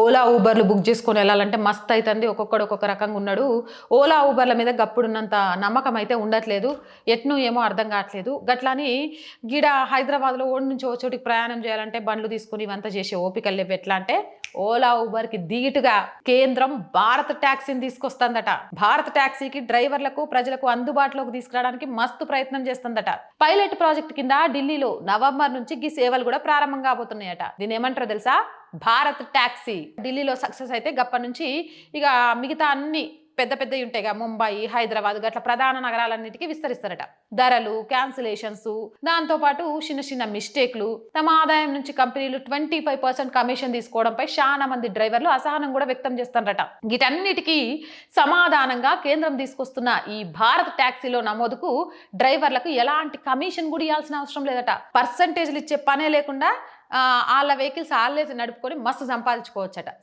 Ola ఊబర్లు book చేసుకొని వెళ్ళాలంటే మస్త్ అవుతుంది ఒక్కొక్కడు ఒక్కొక్క రకంగా ఉన్నాడు. ఓలా ఊబర్ల మీద గప్పుడున్నంత నమ్మకం అయితే ఉండట్లేదు. ఎట్ను ఏమో అర్థం కావట్లేదు. గట్లని గిడ హైదరాబాద్లో ఓడి నుంచి ఓ చోటికి ప్రయాణం చేయాలంటే బండ్లు తీసుకుని ఇవంతా చేసే ఓపికలు లేవు. ఎట్లా అంటే ఓలా ఊబర్కి ధీటుగా కేంద్రం భారత్ ట్యాక్సీని తీసుకొస్తుందట. భారత్ ట్యాక్సీకి డ్రైవర్లకు ప్రజలకు అందుబాటులోకి తీసుకురావడానికి మస్తు ప్రయత్నం చేస్తుందట. పైలట్ ప్రాజెక్ట్ కింద ఢిల్లీలో నవంబర్ నుంచి ఈ సేవలు కూడా ప్రారంభం కాబోతున్నాయట. దీని ఏమంటారో తెలుసా? భారత్ ట్యాక్సీ ఢిల్లీలో సక్సెస్ అయితే గప్ప నుంచి ఇక మిగతా అన్ని పెద్ద పెద్దవి ఉంటాయి కదా ముంబై హైదరాబాద్ గట్ల ప్రధాన నగరాలన్నిటికీ విస్తరిస్తారట. ధరలు క్యాన్సిలేషన్స్ దాంతోపాటు చిన్న చిన్న మిస్టేక్లు తమ ఆదాయం నుంచి కంపెనీలు ట్వంటీ ఫైవ్ పర్సెంట్ కమిషన్ తీసుకోవడంపై చాలా మంది డ్రైవర్లు అసహనం కూడా వ్యక్తం చేస్తారట వీటన్నిటికీ సమాధానంగా కేంద్రం తీసుకొస్తున్న ఈ భారత్ ట్యాక్సీలో నమోదుకు డ్రైవర్లకు ఎలాంటి కమిషన్ కూడా ఇవ్వాల్సిన అవసరం లేదట. పర్సంటేజ్లు ఇచ్చే పనే లేకుండా వాళ్ళ వెహికల్స్ వాళ్ళే నడుపుకొని మస్తు సంపాదించుకోవచ్చట.